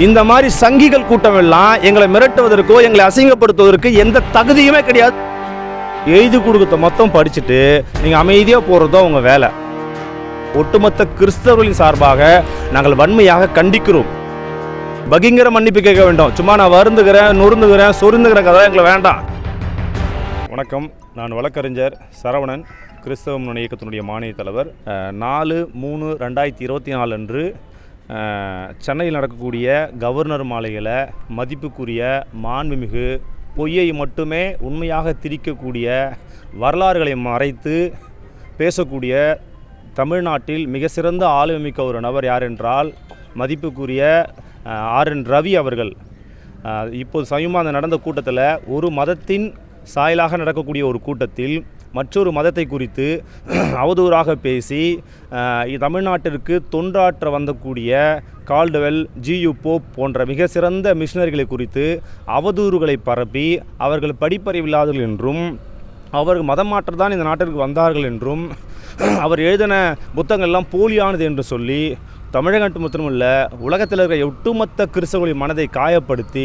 இந்த மாதிரி சங்கிகள் கூட்டம் எல்லாம் எங்களை மிரட்டுவதற்கோ எங்களை அசிங்கப்படுத்துவதற்கு எந்த தகுதியுமே கிடையாது. எழுதி கொடுக்கத்த மொத்தம் படிச்சுட்டு நீங்க அமைதியா போறதோ உங்க வேலை. ஒட்டுமொத்த கிறிஸ்தவர்களின் சார்பாக நாங்கள் வன்மையாக கண்டிக்கிறோம். பகிங்கர மன்னிப்பு கேட்க வேண்டும். சும்மா நான் வருந்துகிறேன் நொறுந்துகிறேன் சொருந்துகிறேன் கதை எங்களை வேண்டாம். வணக்கம். நான் வழக்கறிஞர் சரவணன் கிறிஸ்தவ முன்னணி இயக்கத்தினுடைய மாநில தலைவர். நாலு மூணு ரெண்டாயிரத்தி இருபத்தி நாலு அன்று சென்னையில் நடக்கக்கூடிய கவர்னர் மாலைகளை மதிப்புக்குரிய மாண்புமிகு பொய்யை மட்டுமே உண்மையாக திரிக்கக்கூடிய வரலாறுகளை மறைத்து பேசக்கூடிய தமிழ்நாட்டில் மிக சிறந்த ஆளுமிக்க ஒரு நபர் யார் என்றால் மதிப்புக்குரிய ஆர் என் ரவி அவர்கள். இப்போது சமீபமாக நடந்த கூட்டத்தில் ஒரு மதத்தின் சாயலாக நடக்கக்கூடிய ஒரு கூட்டத்தில் மற்றொரு மதத்தை குறித்து அவதூறாக பேசி தமிழ்நாட்டிற்கு தொண்டாற்ற வந்தக்கூடிய கால்டுவெல் ஜியு போப் போன்ற மிக சிறந்த மிஷினரிகளை குறித்து அவதூறுகளை பரப்பி அவர்கள் படிப்பறிவில்லாதவர்கள் என்றும் அவர்கள் மதம் மாற்றத்தான் இந்த நாட்டிற்கு வந்தார்கள் என்றும் அவர் எழுதின புத்தகங்கள்லாம் போலியானது என்று சொல்லி தமிழகம் மட்டுமல்ல உலகத்தில் இருக்கிற ஒட்டுமொத்த கிறிஸ்தவர்களின் மனதை காயப்படுத்தி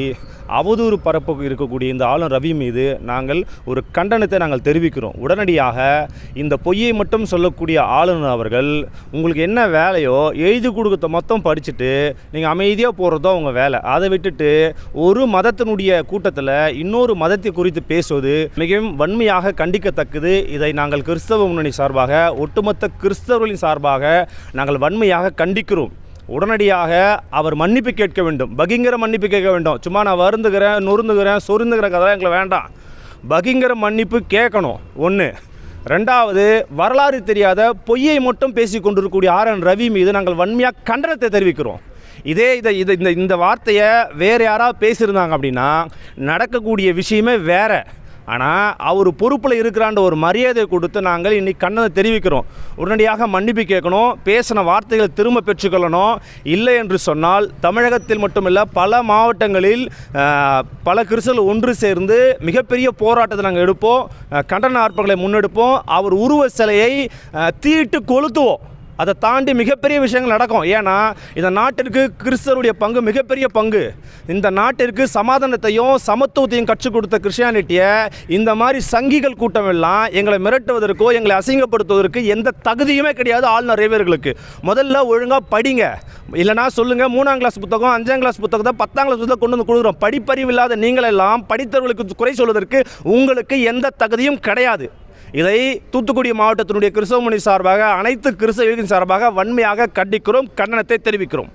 அவதூறு பரப்பு இருக்கக்கூடிய இந்த ஆளும் ரவி மீது நாங்கள் ஒரு கண்டனத்தை நாங்கள் தெரிவிக்கிறோம். உடனடியாக இந்த பொய்யை மட்டும் சொல்லக்கூடிய ஆளுநர் அவர்கள் உங்களுக்கு என்ன வேலையோ எழுதி கொடுக்கத்த மொத்தம் படிச்சுட்டு நீங்கள் அமைதியாக போகிறதோ உங்கள் வேலை. அதை விட்டுட்டு ஒரு மதத்தினுடைய கூட்டத்தில் இன்னொரு மதத்தை குறித்து பேசுவது மிகவும் வன்மையாக கண்டிக்கத்தக்கது. இதை நாங்கள் கிறிஸ்தவ முன்னணி சார்பாக ஒட்டுமொத்த கிறிஸ்தவர்களின் சார்பாக நாங்கள் வன்மையாக கண்டிக்கிறோம். உடனடியாக அவர் மன்னிப்பு கேட்க வேண்டும். பகிங்கர மன்னிப்பு கேட்க வேண்டும். சும்மா நான் வருந்துகிறேன் நொறுந்துகிறேன் சொருந்துகிற கதை எங்களை வேண்டாம். பகிங்கர மன்னிப்பு கேட்கணும். ஒன்று ரெண்டாவது வரலாறு தெரியாத பொய்யை மட்டும் பேசி கொண்டிருக்கக்கூடிய ஆர் என் ரவி மீது நாங்கள் வன்மையாக கண்டனத்தை தெரிவிக்கிறோம். இதே இதை இதை இந்த இந்த வார்த்தையை வேறு யாராவது பேசியிருந்தாங்க அப்படின்னா நடக்கக்கூடிய விஷயமே வேற. ஆனால் அவர் பொறுப்பில் இருக்கிறான்ற ஒரு மரியாதை கொடுத்து நாங்கள் இன்றைக்கி கண்ணனை தெரிவிக்கிறோம். உடனடியாக மன்னிப்பு கேட்கணும் பேசின வார்த்தைகளை திரும்ப பெற்றுக்கொள்ளணும். இல்லை என்று சொன்னால் தமிழகத்தில் மட்டுமில்லை பல மாவட்டங்களில் பல கிறிஸ்தவர்கள் ஒன்று சேர்ந்து மிகப்பெரிய போராட்டத்தை நாங்கள் எடுப்போம். கண்டன ஆர்ப்பங்களை முன்னெடுப்போம். அவர் உருவ சிலையை தீட்டு கொளுத்துவோம். அதை தாண்டி மிகப்பெரிய விஷயங்கள் நடக்கும். ஏன்னா இந்த நாட்டிற்கு கிறிஸ்தருடைய பங்கு மிகப்பெரிய பங்கு. இந்த நாட்டிற்கு சமாதானத்தையும் சமத்துவத்தையும் கற்றுக் கொடுத்த கிறிஸ்டியானிட்டியை இந்த மாதிரி சங்கிகள் கூட்டம் எல்லாம் எங்களை மிரட்டுவதற்கோ எங்களை அசிங்கப்படுத்துவதற்கு எந்த தகுதியுமே கிடையாது ஆளுநர் இவர்களுக்கு முதல்ல ஒழுங்காக படிங்க. இல்லைனா சொல்லுங்கள் மூணாம் கிளாஸ் புத்தகம் அஞ்சாம் கிளாஸ் புத்தகத்தை பத்தாம் கிளாஸ் புத்தகம் கொண்டு வந்து கொடுக்குறோம். படிப்பறிவு இல்லாத நீங்களெல்லாம் படித்தவர்களுக்கு குறை சொல்வதற்கு உங்களுக்கு எந்த தகுதியும் கிடையாது. இதை தூத்துக்குடி மாவட்டத்தினுடைய கிறிஸ்தவமணி சார்பாக அனைத்து கிறிஸ்தவர்களின் சார்பாக வன்மையாக கண்டிக்கிறோம் கண்டனத்தை தெரிவிக்கிறோம்.